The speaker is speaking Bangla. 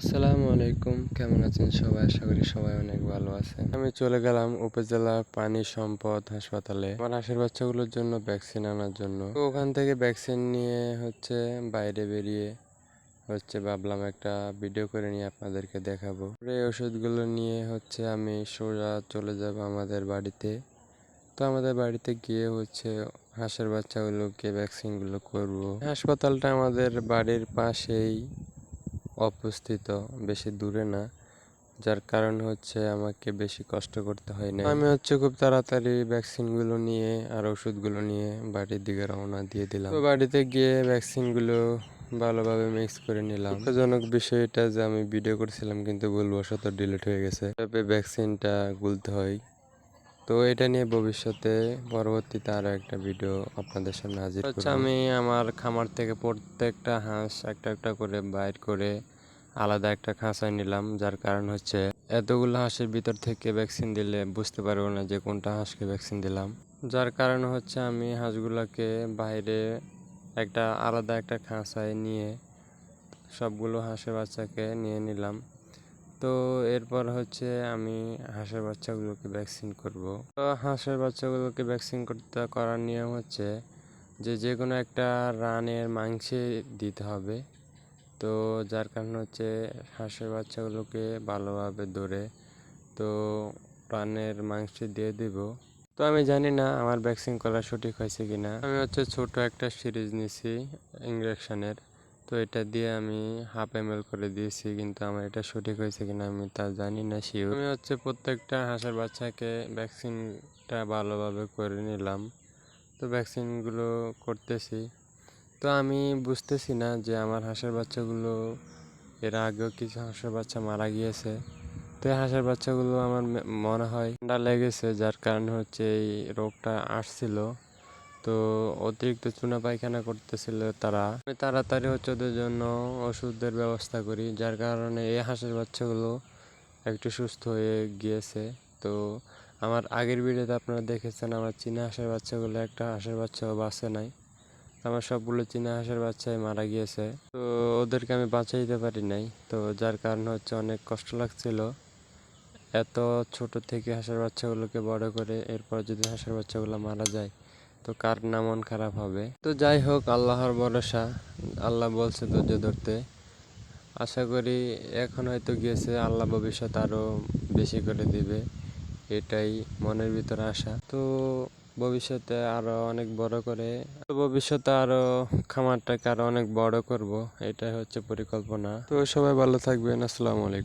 আসসালামু আলাইকুম। কেমন আছেন সবাই? আশা করি সবাই অনেক ভালো আছেন। আমি চলে গেলাম উপজেলা পানি সম্পদ হাসপাতালে আমার হাঁসের বাচ্চাগুলোর জন্য ভ্যাকসিন আনার জন্য। তো ওখান থেকে ভ্যাকসিন নিয়ে হচ্ছে বাইরে বেরিয়ে হচ্ছে ভাবলাম একটা ভিডিও করে নিয়ে আপনাদেরকে দেখাবো। এই ওষুধগুলো নিয়ে হচ্ছে আমি সোজা চলে যাব আমাদের বাড়িতে। তো আমাদের বাড়িতে গিয়ে হচ্ছে হাঁসের বাচ্চাগুলোকে ভ্যাকসিনগুলো করব। হাসপাতালটা আমাদের বাড়ির পাশেই। অবস্থিত বেশি দূরে না যার কারণ হচ্ছে আমাকে বেশি কষ্ট করতে হয় না আমি হচ্ছে খুব তাড়াতাড়ি ভ্যাকসিনগুলো নিয়ে আর ওষুধগুলো নিয়ে বাড়ির দিকে রওনা দিয়ে দিলাম। তো বাড়িতে গিয়ে ভ্যাকসিনগুলো ভালোভাবে মিক্স করে নিলাম। দুঃখজনক বিষয় এটা যে আমি ভিডিও করছিলাম কিন্তু ভুলবশত ডিলিট হয়ে গেছে। তবে ভ্যাকসিনটা গুলতে হয়। তো এটা নিয়ে ভবিষ্যতে পরবর্তীতে আরও একটা ভিডিও আপনাদের সামনে হাজির হচ্ছে আমি আমার খামার থেকে প্রত্যেকটা হাঁস একটা একটা করে বাইর করে আলাদা একটা খাঁচায় নিলাম, যার কারণ হচ্ছে এতগুলো হাঁসের ভিতর থেকে ভ্যাকসিন দিলে বুঝতে পারব না যে কোনটা হাঁসকে ভ্যাকসিন দিলাম। যার কারণ হচ্ছে আমি হাঁসগুলোকে বাইরে একটা আলাদা একটা খাঁচায় নিয়ে সবগুলো হাঁসের বাচ্চাকে নিয়ে নিলাম। তো এরপর হচ্ছে আমি হাঁসের বাচ্চাগুলোকে ভ্যাকসিন করব। তো হাঁসের বাচ্চাগুলোকে ভ্যাকসিন করতে করার নিয়ম হচ্ছে যে যে কোনো একটা রানের মাংসে দিতে হবে। তো যার কারণ হচ্ছে হাঁসের বাচ্চাগুলোকে ভালোভাবে ধরে তো রানের মাংস দিয়ে দিব। তো আমি জানি না আমার ভ্যাকসিন করা সঠিক হয়েছে কি না আমি হচ্ছে ছোট একটা সিরিজ নিছি ইঞ্জেকশনের তো এটা দিয়ে আমি হাফ এম করে দিয়েছি, কিন্তু আমার এটা সঠিক হয়েছে কিনা আমি তা জানি না শিওর আমি হচ্ছে প্রত্যেকটা হাঁসের বাচ্চাকে ভ্যাকসিনটা ভালোভাবে করে নিলাম। তো ভ্যাকসিনগুলো করতেছি। তো আমি বুঝতেছি না যে আমার হাঁসের বাচ্চাগুলো, এর আগেও কিছু হাঁসের বাচ্চা মারা গিয়েছে। তো এই হাঁসের বাচ্চাগুলো আমার মনে হয় ঠান্ডা লেগেছে, যার কারণে হচ্ছে এই রোগটা আসছিল। তো অতিরিক্ত চুনা পায়খানা করতেছিল তারা। আমি তাড়াতাড়ি হচ্ছে ওদের জন্য ওষুধের ব্যবস্থা করি, যার কারণে এই হাঁসের বাচ্চাগুলো একটু সুস্থ হয়ে গিয়েছে। তো আমার আগের ভিডিওতে আপনারা দেখেছেন, আমার চীনা হাঁসের বাচ্চাগুলো, একটা হাঁসের বাচ্চাও বাঁচে নাই। আমার সবগুলো চীনা হাঁসের বাচ্চাই মারা গিয়েছে। তো ওদেরকে আমি বাঁচাইতে পারি নাই। তো যার কারণে হচ্ছে অনেক কষ্ট লাগছিল। এত ছোট থেকে হাঁসের বাচ্চাগুলোকে বড় করে এরপর যদি হাঁসের বাচ্চাগুলো মারা যায়, তো কার না মন খারাপ হবে? তো যাই হোক, আল্লাহর ভরসা। আল্লাহ বলছে ধৈর্য ধরতে। আশা করি এখন হয়তো গিয়েছে, আল্লাহ ভবিষ্যৎ আরও বেশি করে দিবে। এটাই মনের ভিতরে আশা। তো ভবিষ্যতে আরও অনেক বড় করে ভবিষ্যতে আরও খামারটাকে আরও অনেক বড় করব, এটাই হচ্ছে পরিকল্পনা। তো সবাই ভালো থাকবেন, আসসালামু আলাইকুম।